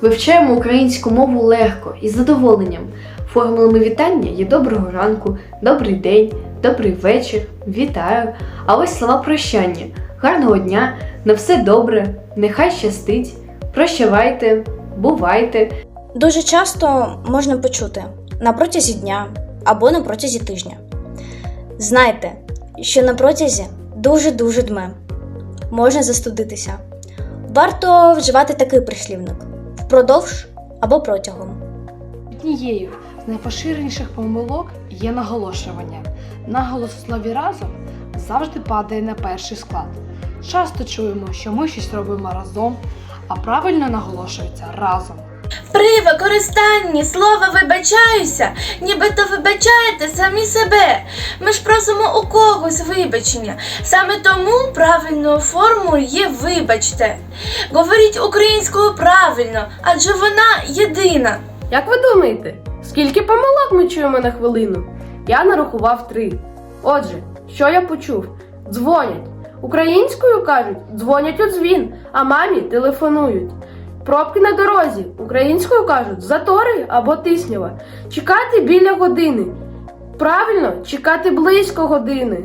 Вивчаємо українську мову легко і з задоволенням. Формулами вітання є доброго ранку, добрий день, добрий вечір, вітаю. А ось слова прощання. Гарного дня, на все добре, нехай щастить, прощавайте, бувайте. Дуже часто можна почути на протязі дня або на протязі тижня. Знайте, що на протязі дуже-дуже дме. Можна застудитися. Варто вживати такий прислівник впродовж або протягом. Однією з найпоширеніших помилок є наголошування. Наголос у слові разом завжди падає на перший склад. Часто чуємо, що ми щось робимо разом, а правильно наголошується разом. При використанні слова вибачаюся, нібито вибачаєте самі себе. Ми ж просимо у когось вибачення. Саме тому правильною формою є вибачте. Говоріть українською правильно, адже вона єдина. Як ви думаєте, скільки помилок ми чуємо на хвилину? Я нарахував три. Отже, що я почув? Дзвонять. Українською кажуть, дзвонять у дзвін, а мамі телефонують. Пробки на дорозі. Українською кажуть затори або тиснява. Чекати біля години. Правильно, чекати близько години.